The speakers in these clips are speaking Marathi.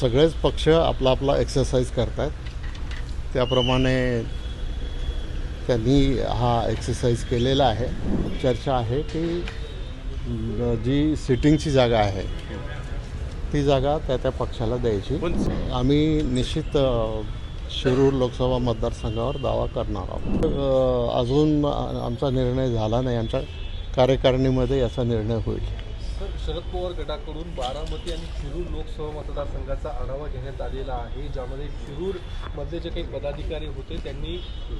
सगळेच पक्ष आपला आपला एक्सरसाइज करतात. त्याप्रमाणे त्यांनी हा एक्सरसाइज केलेला आहे. चर्चा आहे की जी सिटिंगची जागा आहे ती जागा त्या त्या पक्षाला द्यायची. आम्ही निश्चित शिरूर लोकसभा मतदारसंघावर दावा करणार आहोत. अजून आमचा निर्णय झाला नाही. आमच्या कार्यकारिणीमध्ये याचा निर्णय होईल. शरद पवार गटाकडून बारामती आणि शिरूर लोकसभा मतदारसंघाचा आढावा घेण्यात आलेला आहे ज्यामध्ये शिरूरमधले जे काही पदाधिकारी होते त्यांनी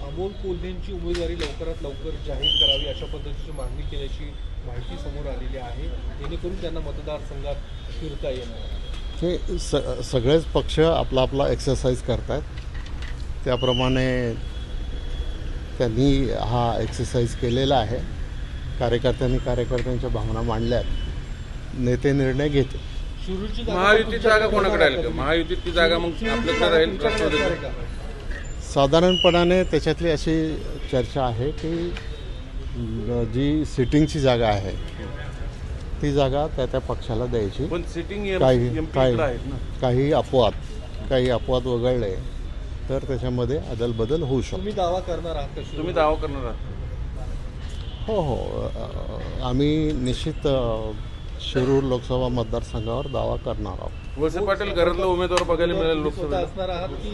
अमोल कोल्हेंची उमेदवारी लवकरात लवकर जाहीर करावी अशा पद्धतीची मागणी केल्याची माहिती समोर आलेली आहे. जेणेकरून त्यांना मतदारसंघात फिरता येणार हे स सगळेच पक्ष आपला आपला एक्सरसाइज करतात त्याप्रमाणे त्यांनी हा एक्सरसाइज केलेला आहे. कार्यकर्त्यांनी कार्यकर्त्यांच्या भावना मांडल्या आहेत नेते निर्णय घेते महायुतीची जागा कोणाकडे का महायुतीची जागा मग आपल्याकडे राहील साधारणपणाने त्याच्यातली अशी चर्चा आहे की जी सिटिंगची जागा आहे ती जागा त्या त्या पक्षाला द्यायची. पण सिटिंग काही काही आहेत ना. काही अपवाद काही अपवाद वगळले तर त्याच्यामध्ये अदलबदल होऊ शकतो. तुम्ही दावा करणार आहात? तुम्ही दावा करणार आहात. हो हो. आम्ही निश्चित शिरूर लोकसभा मतदारसंघावर दावा करणार आहोत. वळसे पाटील घरातला उमेदवार बघायला मिळेल असणार आहात की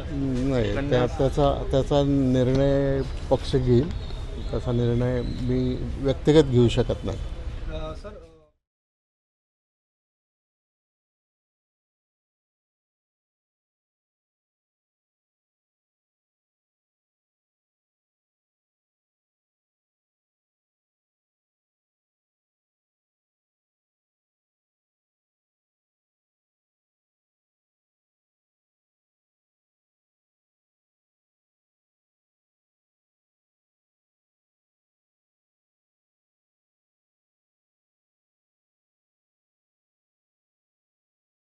आहे? नाही त्या त्याचा त्याचा निर्णय पक्ष घेईल. त्याचा निर्णय मी व्यक्तिगत घेऊ शकत नाही.